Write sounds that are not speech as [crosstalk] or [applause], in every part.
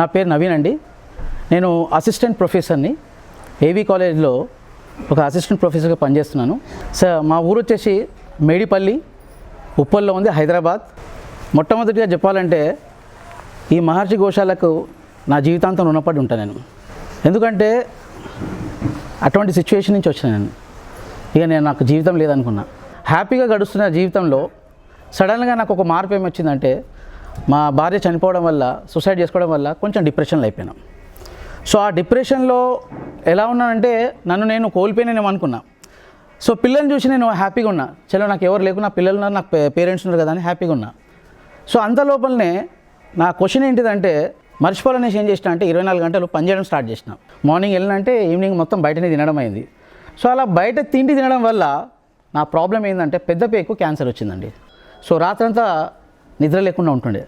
నా పేరు నవీన్ అండి. నేను అసిస్టెంట్ ప్రొఫెసర్ని ఏవీ కాలేజ్లో ఒక అసిస్టెంట్ ప్రొఫెసర్గా పనిచేస్తున్నాను. సార్ మా ఊరు వచ్చేసి మేడిపల్లి ఉప్పల్లో ఉంది హైదరాబాద్. మొట్టమొదటిగా చెప్పాలంటే ఈ మహర్షి గోశాలకు నా జీవితాంతం రుణపడి ఉంటాను నేను. ఎందుకంటే అటువంటి సిచ్యువేషన్ నుంచి వచ్చిన నేను. ఇక నేను నాకు జీవితం లేదనుకున్నా. హ్యాపీగా గడుస్తున్న జీవితంలో సడన్గా నాకు ఒక మార్పు ఏమొచ్చిందంటే మా భార్య చనిపోవడం వల్ల సూసైడ్ చేసుకోవడం వల్ల కొంచెం డిప్రెషన్లో అయిపోయినాం. సో ఆ డిప్రెషన్లో ఎలా ఉన్నానంటే నన్ను నేను కోల్పోయినేమో అనుకున్నా. సో పిల్లల్ని చూసి నేను హ్యాపీగా ఉన్నా. చలో నాకు ఎవరు లేకున్నా పిల్లలు ఉన్నారు నాకు పేరెంట్స్ ఉన్నారు కదా అని హ్యాపీగా ఉన్నా. సో అంత లోపలనే నా క్వశ్చన్ ఏంటిదంటే మర్చిపోవాలనేసి ఏం చేసిన అంటే ఇరవై నాలుగు గంటలు పనిచేయడం స్టార్ట్ చేసిన. మార్నింగ్ వెళ్ళినంటే ఈవినింగ్ మొత్తం బయటనే తినడం అయింది. సో అలా బయట తిండి తినడం వల్ల నా ప్రాబ్లం ఏంటంటే పెద్ద పేకు క్యాన్సర్ వచ్చిందండి. సో రాత్రంతా నిద్ర లేకుండా ఉంటుండే.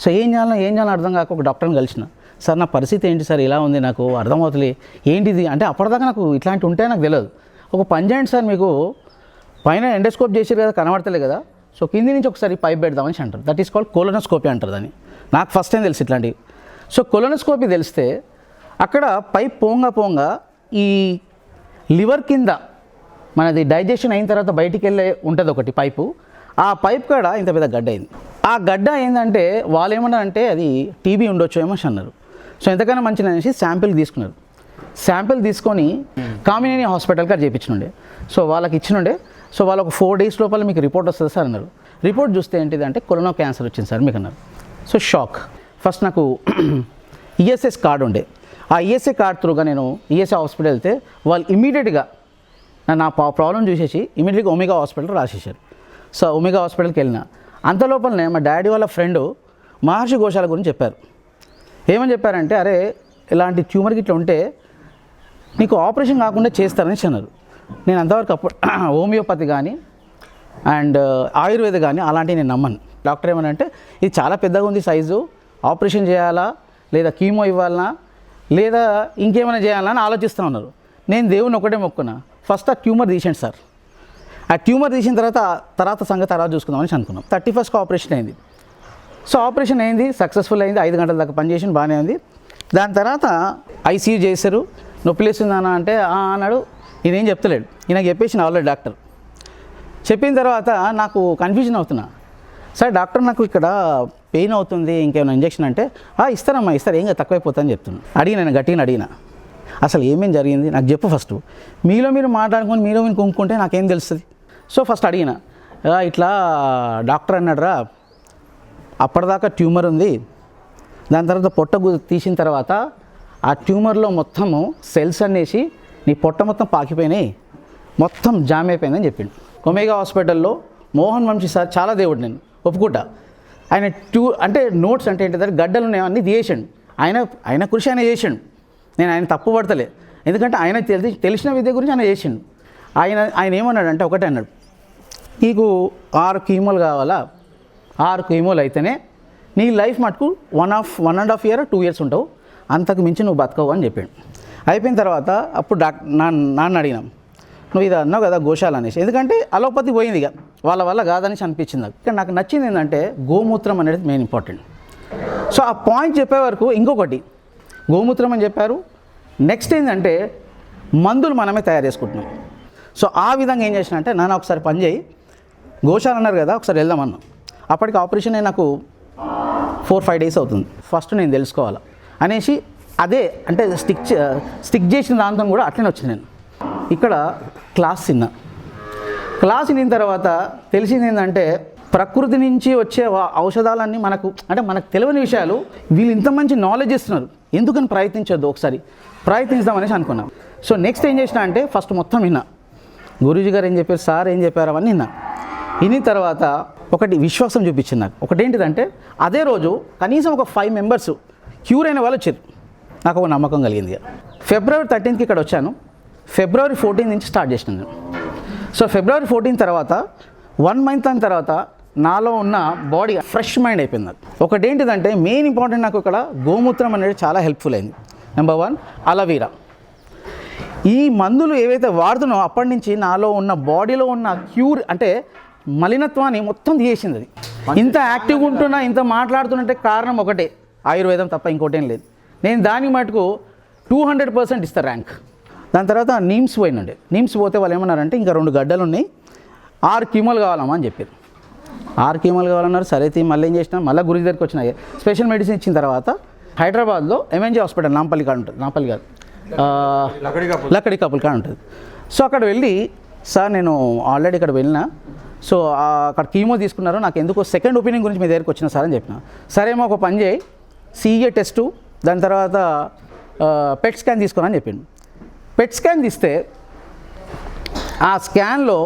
సో ఏం చేయాలో ఏం చేయాలో అర్థం కాక ఒక డాక్టర్ని కలిసిన. సార్ నా పరిస్థితి ఏంటి సార్? ఇలా ఉంది నాకు అర్థమవుతుంది ఏంటిది? అంటే అప్పటిదాకా నాకు ఇట్లాంటి ఉంటే నాకు తెలియదు ఒక పని చేయండి సార్ మీకు. పైన ఎండోస్కోప్ చేసారు కదా కనబడతలే కదా. సో కింది నుంచి ఒకసారి పైప్ పెడదామని అంటారు. దట్ ఈస్ కాల్డ్ కోలోనోస్కోపీ అంటారు దాన్ని. నాకు ఫస్ట్ టైం తెలుసు ఇట్లాంటివి. సో కొలోనోస్కోపీ తెలిస్తే అక్కడ పైప్ పోంగా పోంగా ఈ లివర్ కింద మనది డైజెషన్ అయిన తర్వాత బయటికి వెళ్ళే ఉంటుంది ఒకటి పైపు. ఆ పైప్ కాడ ఇంత పెద్ద గడ్డ అయింది. ఆ గడ్డ ఏంటంటే వాళ్ళు ఏమన్నారంటే అది టీబీ ఉండొచ్చు ఏమో అన్నారు. సో ఎంతకైనా మంచిది అనేసి శాంపిల్ తీసుకున్నారు. శాంపిల్ తీసుకొని కామినేని హాస్పిటల్కి అది చేయించినుండే సో వాళ్ళకి ఇచ్చినుండే. సో వాళ్ళు ఒక ఫోర్ డేస్ లోపల మీకు రిపోర్ట్ వస్తుంది సార్ అన్నారు. రిపోర్ట్ చూస్తే ఏంటిది అంటే కొరోనా క్యాన్సర్ వచ్చింది సార్ మీకు అన్నారు. So shock. ఫస్ట్ నాకు [clears throat] ఈఎస్ఎస్ కార్డు ఉండే. ఆ ఈఎస్ఏ కార్డ్ త్రూగా నేను ఈఎస్ఐ హాస్పిటల్ వెళ్తే వాళ్ళు ఇమీడియట్గా నా ప్రాబ్లం చూసేసి ఇమీడియట్గా ఒమేగా హాస్పిటల్ రాసేసారు సో ఒమేగా హాస్పిటల్కి వెళ్ళిన. అంత లోపలనే మా డాడీ వాళ్ళ ఫ్రెండ్ మహర్షి ఘోషాల గురించి చెప్పారు. ఏమని చెప్పారంటే అరే ఇలాంటి ట్యూమర్కి ఇట్లా ఉంటే నీకు ఆపరేషన్ కాకుండా చేస్తారని అన్నారు నేను అంతవరకు అప్పుడు [clears throat] హోమియోపతి కానీ అండ్ ఆయుర్వేద కానీ అలాంటివి నేను నమ్మను. డాక్టర్ ఏమనంటే ఇది చాలా పెద్దగా ఉంది సైజు ఆపరేషన్ చేయాలా లేదా కీమో ఇవ్వాలనా లేదా ఇంకేమైనా చేయాలా అని ఆలోచిస్తూ ఉన్నారు. నేను దేవుని ఒకటే మొక్కున్నా. ఫస్ట్ ఆ ట్యూమర్ తీసేయండి సార్. ఆ ట్యూమర్ తీసిన తర్వాత తర్వాత సంగతి తర్వాత చూసుకుందామని అనుకున్నాం. థర్టీ ఫస్ట్కి ఆపరేషన్ అయింది. సో ఆపరేషన్ అయింది సక్సెస్ఫుల్ అయింది ఐదు గంటల దాకా పనిచేసి బాగానే ఉంది. దాని తర్వాత ఐసీయూ చేశారు. నొప్పి లేస్తుందన్న అంటే అన్నాడు. ఈయనేం చెప్తలేడు. ఈయనకు చెప్పేసి ఆల్రెడీ డాక్టర్. చెప్పిన తర్వాత నాకు కన్ఫ్యూజన్ అవుతున్నా. సార్ డాక్టర్ నాకు ఇక్కడ పెయిన్ అవుతుంది ఇంకేమైనా ఇంజెక్షన్ అంటే ఇస్తారమ్మా ఇస్తారు. ఏం తక్కువైపోతుందని చెప్తున్నాను అడిగిన నేను గట్టిగా అడిగిన. అసలు ఏమేం జరిగింది? నాకు చెప్పు ఫస్ట్. మీలో మీరు మాట్లాడుకొని మీలో మీరు కొనుక్కుంటే నాకేం తెలుస్తుంది? సో ఫస్ట్ అడిగిన ఇట్లా డాక్టర్ అన్నాడురా అప్పటిదాకా ట్యూమర్ ఉంది. దాని తర్వాత పొట్ట తీసిన తర్వాత ఆ ట్యూమర్లో మొత్తము సెల్స్ అనేసి నీ పొట్ట మొత్తం పాకిపోయినాయి. మొత్తం జామ్ అయిపోయిందని చెప్పిండు. ఒమేగా హాస్పిటల్లో మోహన్ వంశీ సార్ చాలా దేవుడు నేను ఒప్పుకుంటా. ఆయన ట్యూ అంటే నోట్స్ అంటే ఏంటంటే గడ్డలు ఉన్నాయి అన్నీ తీసేసాడు. ఆయన ఆయన కృషి ఆయన చేసిండు. నేను ఆయన తప్పు పడతలే. ఎందుకంటే ఆయన తెలిసి తెలిసిన విద్య గురించి ఆయన చేసిండు. ఆయన ఆయన ఏమన్నాడంటే ఒకటే అన్నాడు. నీకు ఆరు కీమోలు కావాలా? ఆరు కీమోలు అయితేనే నీ లైఫ్ మటుకు one of one and half year two years ఉంటావు. అంతకు మించి నువ్వు బతకవు అని చెప్పాడు. అయిపోయిన తర్వాత అప్పుడు డాక్ నాన్న నాన్న అడిగినాం. నువ్వు ఇది అన్నావు కదా గోశాల అనేసి. ఎందుకంటే అలోపతి పోయింది ఇక. వాళ్ళ వల్ల కాదనేసి అనిపించింది నాకు. ఇక్కడ నాకు నచ్చింది ఏంటంటే గోమూత్రం అనేది మెయిన్ ఇంపార్టెంట్ సో ఆ పాయింట్ చెప్పే వరకు ఇంకొకటి. గోమూత్రం అని చెప్పారు. నెక్స్ట్ ఏంటంటే మందులు మనమే తయారు చేసుకుంటున్నాం. సో ఆ విధంగా ఏం చేసిన అంటే నాన్న ఒకసారి పని చేయి. గోశాల అన్నారు కదా ఒకసారి వెళ్దామన్నా అప్పటికి ఆపరేషన్ అయి నాకు ఫోర్ ఫైవ్ డేస్ అవుతుంది. ఫస్ట్ నేను తెలుసుకోవాలి అనేసి అదే అంటే స్టిక్ స్టిక్ చేసిన దాంతో కూడా అట్లనే వచ్చింది నేను. ఇక్కడ క్లాస్ తిన్నా. క్లాస్ తిన్న తర్వాత తెలిసింది ఏంటంటే ప్రకృతి నుంచి వచ్చే ఔషధాలన్నీ మనకు అంటే మనకు తెలియని విషయాలు వీళ్ళు ఇంత మంచి నాలెడ్జ్ ఇస్తున్నారు. ఎందుకని ప్రయత్నించొద్దు ఒకసారి? ప్రయత్నిస్తామనేసి అనుకున్నాం. సో నెక్స్ట్ ఏం చేసిన అంటే ఫస్ట్ మొత్తం విన్నా. గురూజీ గారు ఏం చెప్పారు? సార్ ఏం చెప్పారు అవన్నీ విన్నా విని తర్వాత ఒకటి విశ్వాసం చూపించింది నాకు. ఒకటి ఏంటిదంటే అదే రోజు కనీసం ఒక ఫైవ్ మెంబర్స్ క్యూర్ అయిన వాళ్ళు వచ్చారు. నాకు ఒక నమ్మకం కలిగింది. ఫిబ్రవరి థర్టీన్త్కి ఇక్కడ వచ్చాను. ఫిబ్రవరి ఫోర్టీన్ నుంచి స్టార్ట్ చేసినాను నేను. సో ఫిబ్రవరి ఫోర్టీన్ తర్వాత వన్ మంత్ అయిన తర్వాత నాలో ఉన్న బాడీ ఫ్రెష్ మైండ్ అయిపోయింది నాకు. ఒకటి ఏంటిదంటే మెయిన్ ఇంపార్టెంట్ నాకు ఇక్కడ గోమూత్రం అనేది చాలా హెల్ప్ఫుల్ అయింది. నెంబర్ వన్ అలవీరా ఈ మందులు ఏవైతే వాడుతున్నో అప్పటి నుంచి నాలో ఉన్న బాడీలో ఉన్న క్యూర్ అంటే మలినత్వాన్ని మొత్తం తీసేసింది అది. ఇంత యాక్టివ్గా ఉంటున్నా ఇంత మాట్లాడుతున్నట్టే కారణం ఒకటే. ఆయుర్వేదం తప్ప ఇంకోటేం లేదు. నేను దానికి మటుకు టూ హండ్రెడ్ పర్సెంట్ ఇస్తా ర్యాంక్. దాని తర్వాత నీమ్స్ పోయినండి నీమ్స్ పోతే వాళ్ళు ఏమన్నారంటే ఇంకా రెండు గడ్డలు ఉన్నాయి ఆరు కీమోలు కావాలమ్మా అని చెప్పారు. ఆరు కీమోలు కావాలన్నారు సరే తీ మళ్ళీ ఏం చేసినా మళ్ళీ గురి దగ్గరికి వచ్చినాయి స్పెషల్ మెడిసిన్ ఇచ్చిన తర్వాత హైదరాబాద్లో ఎంఎన్జీ హాస్పిటల్ నాంపల్లి కాడ ఉంటుంది నాంపల్లి కాదు లక్కడి కపుల్. కాడ ఉంటుంది. సో అక్కడ వెళ్ళి సార్ నేను ఆల్రెడీ ఇక్కడ వెళ్ళినా. సో అక్కడ కీమో తీసుకున్నారు. నాకు ఎందుకో సెకండ్ ఒపీనియన్ గురించి మీ దగ్గరికి వచ్చిన సార్ అని చెప్పిన. సరేమో ఒక పని చేయి. సీఏ టెస్టు దాని తర్వాత పెట్ స్కాన్ తీసుకున్నా అని చెప్పిండు. పెట్ స్కాన్ తీస్తే ఆ స్కాన్లో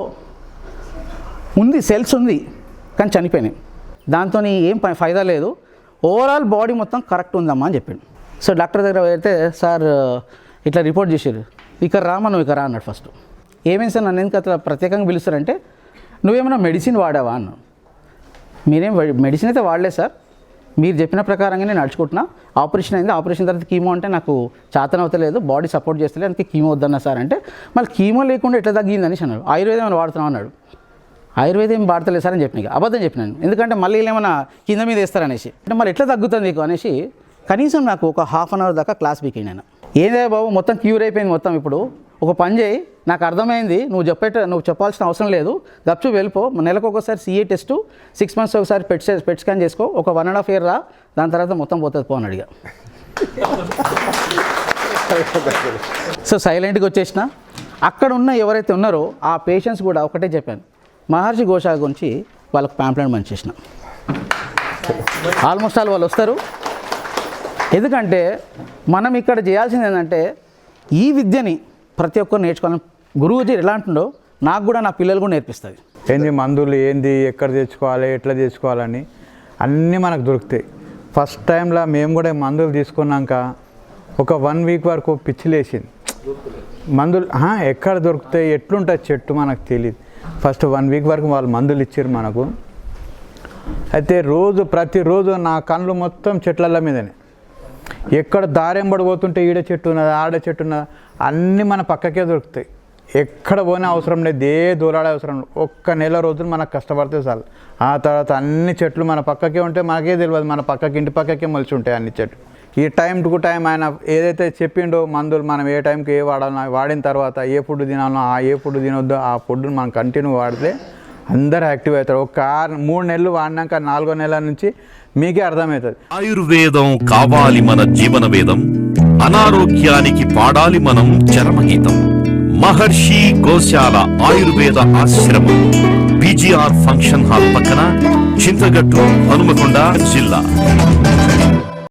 ఉంది సెల్స్ ఉంది కానీ చనిపోయినాయి. దాంతో ఏం ఫైదా లేదు. ఓవరాల్ బాడీ మొత్తం కరెక్ట్ ఉందమ్మా అని చెప్పిండు. సో డాక్టర్ దగ్గర వెళ్తే సార్ ఇట్లా రిపోర్ట్ చేశారు. ఇక రామా నువ్వు ఇక్కడ రా అన్నాడు ఫస్ట్ ఏమేమి సార్? నన్ను ఎందుకు అట్లా ప్రత్యేకంగా పిలుస్తారంటే నువ్వేమైనా మెడిసిన్ వాడావా? అన్నాడు. మీరేం మెడిసిన్ అయితే వాడలేదు సార్. మీరు చెప్పిన ప్రకారంగా నేను నడుచుకుంటున్నా. ఆపరేషన్ అయింది. ఆపరేషన్ తర్వాత కీమో అంటే నాకు చాతన అవుతలేదు. బాడీ సపోర్ట్ చేస్తలేదు. అందుకే కీమో వద్దన్నా సార్ అంటే మళ్ళీ కీమో లేకుండా ఎట్లా తగ్గింది అనేసి అన్నాడు. ఆయుర్వేదం ఏమైనా వాడుతున్నాం అన్నాడు. ఆయుర్వేదం ఏం వాడతలేదు సార్ అని చెప్పిన అబద్ధం చెప్పినాను. ఎందుకంటే మళ్ళీ వీళ్ళు ఏమైనా కింద మీద వేస్తారనేసి. అంటే మరి ఎట్లా తగ్గుతుంది నీకు అనేసి కనీసం నాకు ఒక హాఫ్ అన్ అవర్ దాకా క్లాస్ బీక్ నేను ఏదే బాబు మొత్తం క్యూర్ అయిపోయింది మొత్తం ఇప్పుడు. ఒక పని చేయి నాకు అర్థమైంది నువ్వు చెప్పేట నువ్వు చెప్పాల్సిన అవసరం లేదు. గప్చు వెళ్ళిపో నెలకు ఒకసారి సీఏ టెస్ట్ సిక్స్ మంత్స్ ఒకసారి పెట్ పెట్ స్కాన్ చేసుకో ఒక వన్ అండ్ హాఫ్ ఇయర్ రా దాని తర్వాత మొత్తం పోతుంది పోను అడిగా. సో సైలెంట్గా వచ్చేసిన. అక్కడ ఉన్న ఎవరైతే ఉన్నారో ఆ పేషెంట్స్ కూడా ఒకటే చెప్పాను. మహర్షి ఘోష గురించి వాళ్ళకి ప్యాంప్లెంట్ మంచి చేసిన ఆల్మోస్ట్ ఆల్ వాళ్ళు వస్తారు. ఎందుకంటే మనం ఇక్కడ చేయాల్సింది ఏంటంటే ఈ విద్యని ప్రతి ఒక్కరు నేర్చుకోవాలి గురువుజీ ఎలా అంటుండో నాకు కూడా నా పిల్లలు కూడా నేర్పిస్తుంది. ఏంది మందులు ఏంది ఎక్కడ తెచ్చుకోవాలి ఎట్లా తెచ్చుకోవాలని అన్నీ మనకు దొరుకుతాయి. ఫస్ట్ టైంలో మేము కూడా మందులు తీసుకున్నాక ఒక వన్ వీక్ వరకు పిచ్చిలేసింది. మందులు ఎక్కడ దొరుకుతాయి ఎట్లుంటుంది చెట్టు మనకు తెలియదు ఫస్ట్ వన్ వీక్ వరకు వాళ్ళు మందులు ఇచ్చారు మనకు. అయితే రోజు ప్రతిరోజు నా కళ్ళు మొత్తం చెట్లల మీదనే. ఎక్కడ దారెంబడి పోతుంటే ఈడ చెట్టు ఉన్నది ఆడ చెట్టు ఉన్నది అన్నీ మన పక్కకే దొరుకుతాయి. ఎక్కడ పోయినా అవసరం లేదు ఏ దూరాడే అవసరం లేదు. ఒక్క నెల రోజులు మనకు కష్టపడితే చాలు. ఆ తర్వాత అన్ని చెట్లు మన పక్కకే ఉంటే మనకే తెలియదు మన పక్కకి ఇంటి పక్కకే మొలిచి ఉంటాయి అన్ని చెట్లు. ఈ టైం టు టైం ఆయన ఏదైతే చెప్పిండో మందులు మనం ఏ టైంకి ఏ వాడాలన్నా వాడిన తర్వాత ఏ ఫుడ్ తినాలో ఆ ఏ ఫుడ్ తినొద్దు ఆ ఫుడ్ని మనం కంటిన్యూ వాడితే అందరు యాక్టివ్ అవుతారు. ఒక ఆరు మూడు నెలలు వాడినాక నాలుగో నెల నుంచి మీకే అర్థమవుతుంది. ఆయుర్వేదం కావాలి మన జీవన వేదం అనారోగ్యానికి పాడాలి మనం చరమగీతం. మహర్షి గోశాల ఆయుర్వేద ఆశ్రమం బీజీఆర్ ఫంక్షన్ హాల్ పక్కన చింతగట్టు హనుమకొండ జిల్లా.